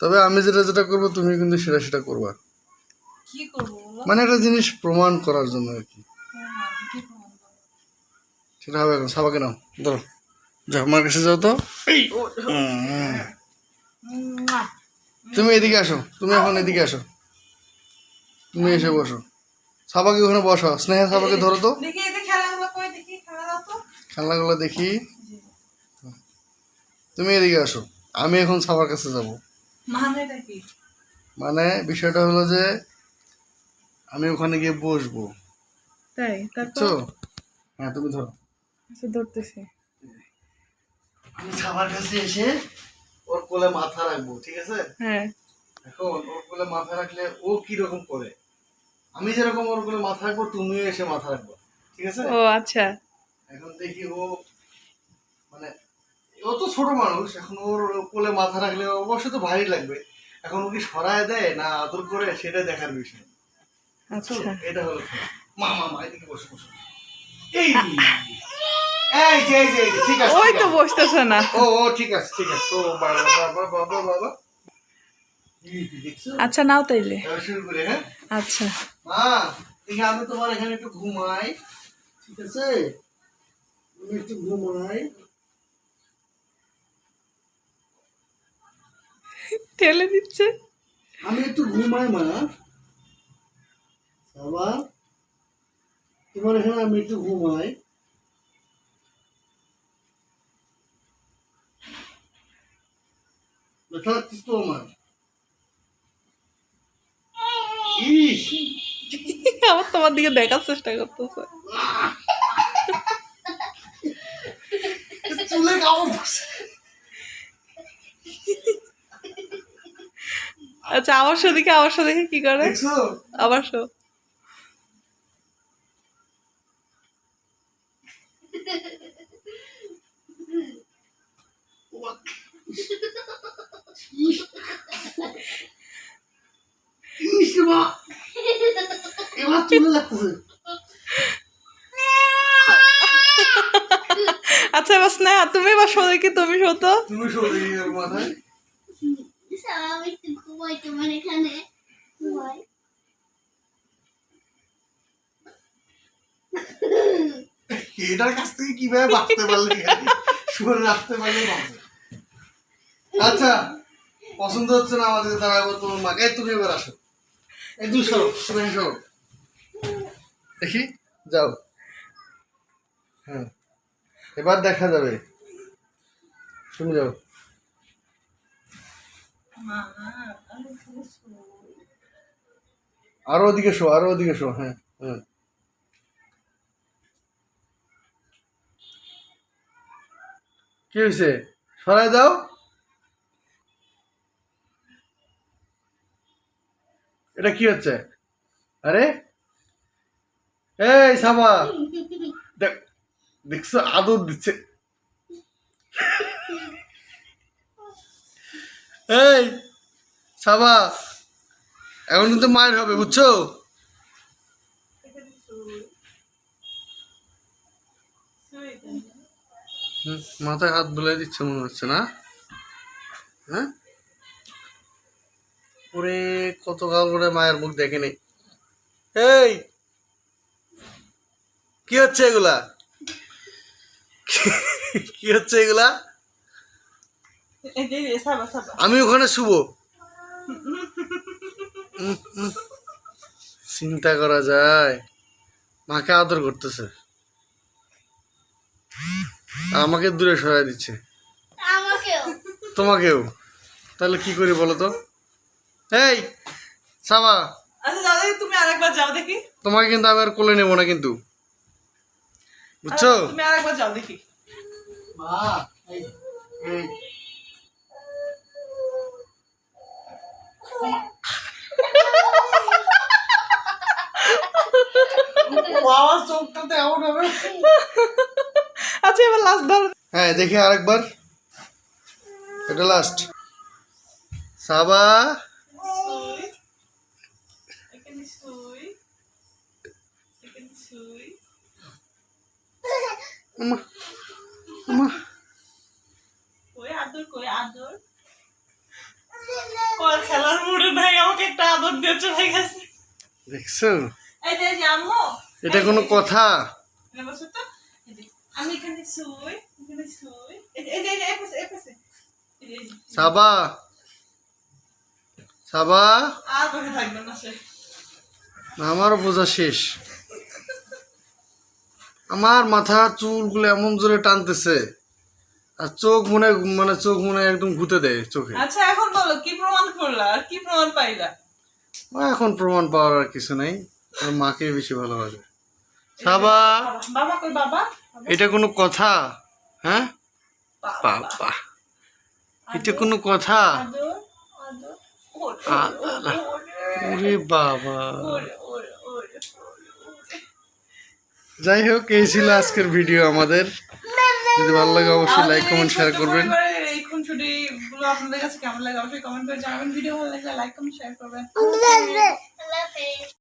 তবে আমি যেটা যেটা করব তুমি কিন্তু সেটা সেটা করবা। কি করব মানে একটা জিনিস প্রমাণ করার জন্য আর কি। হ্যাঁ, করব? সেটা হবে এখন সাবাকে নাও ধরো। যাও আমার কাছে যাও তো। তুমি এদিকে আসো তুমি এখন এদিকে আসো। তুমি এসে বসো। সাবাকে ওখানে বসো স্নেহা সাবাকে ধরো তো। খেলনাগুলো দেখি তুমি এদিকে আসো আমি এখন সাবার কাছে যাব। মানে বিষয়টা হলো যে আমি ওখানে গিয়ে বসবো। তাই? বুঝছ? হ্যাঁ তুমি ধরো। আচ্ছা ধরতেছি। আমি সাবার কাছে এসে ওর কোলে মাথা রাখব ঠিক আছে? হ্যাঁ। এখন ওর কোলে মাথা রাখলে ও কি রকম করে? আমি যেরকম ওর কোলে মাথা রাখব তুমিও এসে মাথা রাখব ঠিক আছে? ও আচ্ছা। এখন দেখি ও মানে ও তো ছোট মানুষ এখন ওর কোলে মাথা রাখলে অবশ্যই তো ভারী লাগবে। এখন ও কি সরায় দেয় না আদর করে সেটা দেখার বিষয়। আচ্ছা। এটা হলো মা মা মা এদিকে বসে বসে। এই এই যে যে ঠিক আছে ওই ঠিক তো আছে। বসতেছে না। ও ও ঠিক আছে ঠিক আছে। ও বাবা বাবা বাবা আচ্ছা নাও তাইলে। শুরু করে হ্যাঁ? আচ্ছা। মা দেখি আমি তোমার এখানে একটু ঘুমাই ঠিক আছে? একটু ঘুমাই। ঠেলে দিচ্ছে। আমি একটু ঘুমাই মা। বাবা তোমার এখানে আমি একটু ঘুমাই। ব্যথা লাগছিস তো আমার। আমার তোমার দিকে দেখার চেষ্টা করতেছে। চুলে কামড় আচ্ছা আমার শো দেখে আমার শো দেখে কি করে? আবার শো। এবার চুলে লাগতেছে। আচ্ছা এবার স্নেহা তুমি এবার শো দেখি তুমি শো তো। তুমি শো দেখি মাথায়। এটার কাছ থেকে কীভাবে বাঁচতে পারলে? রাখতে পারলে আচ্ছা পছন্দ হচ্ছে না আমাদের দাঁড়াবো তোমার মাকে তুমি এবার আসো। এই দুই সরো। দেখি, যাও। হ্যাঁ এবার দেখা যাবে। তুমি যাও। আরও ওদিকে শো, আরও ওদিকে শো হ্যাঁ হ্যাঁ। কি হয়েছে? সরাই দাও। এটা কি হচ্ছে? আরে, এই সাবা, দেখ, দেখছ আদর দিচ্ছে। এই সাবা এখন কিন্তু মায়ের হবে, বুঝছ? মাথায় হাত বুলাই দিচ্ছে মনে হচ্ছে না? হ্যাঁ? ওরে, কত কাল করে মায়ের মুখ দেখেনি এই, কি হচ্ছে এগুলা? কি হচ্ছে এগুলা? আমি ওখানে শুভ। চিন্তা করা যায়। মাকে আদর করতেছে। আমাকে দূরে সরাই দিচ্ছে। তোমাকেও। তাহলে কি করি বলো তো? এই সাবা। আচ্ছা তুমি আরেকবার যাও দেখি। তোমাকে কিন্তু আমি আর কোলে নেব না কিন্তু। বুঝছ? তুমি আরেকবার যাও দেখি। মা এই আচ্ছা এবার লাস্ট ধর। হ্যাঁ দেখি আরেকবার। এটা লাস্ট সাবা। এখানে শুই আমা আমা কই আদর? কই আদর চলে গেছে। দেখছ? এই যে এই যে আম্মু। এটা কোনো কথা। সাবা। সাবা। আমারও বোঝা শেষ। আমার মাথা চুলগুলো এমন জোরে টানতেছে। আর চোখ মনে মানে চোখ মনে একদম ঘুতে দেয় চোখে। আচ্ছা এখন বলো কি প্রমাণ করলা আর কি প্রমাণ পাইলা? এখন প্রমাণ পাওয়ার আর কিছু নাই। ওর মাকে বেশি ভালোবাসে। সাবা! বাবা কই বাবা? এটা কোনো কথা? হ্যাঁ? বাবা। এটা কোনো কথা? ওরে বাবা। যাই হোক এই ছিল আজকের ভিডিও আমাদের। যদি ভালো লাগে অবশ্যই লাইক কমেন্ট শেয়ার করবেন। এই খুনসুটিগুলো আপনাদের কাছে কেমন লাগে? অবশ্যই কমেন্ট করে জানাবেন। ভিডিও ভালো লাগলে লাইক কমেন্ট শেয়ার করবেন।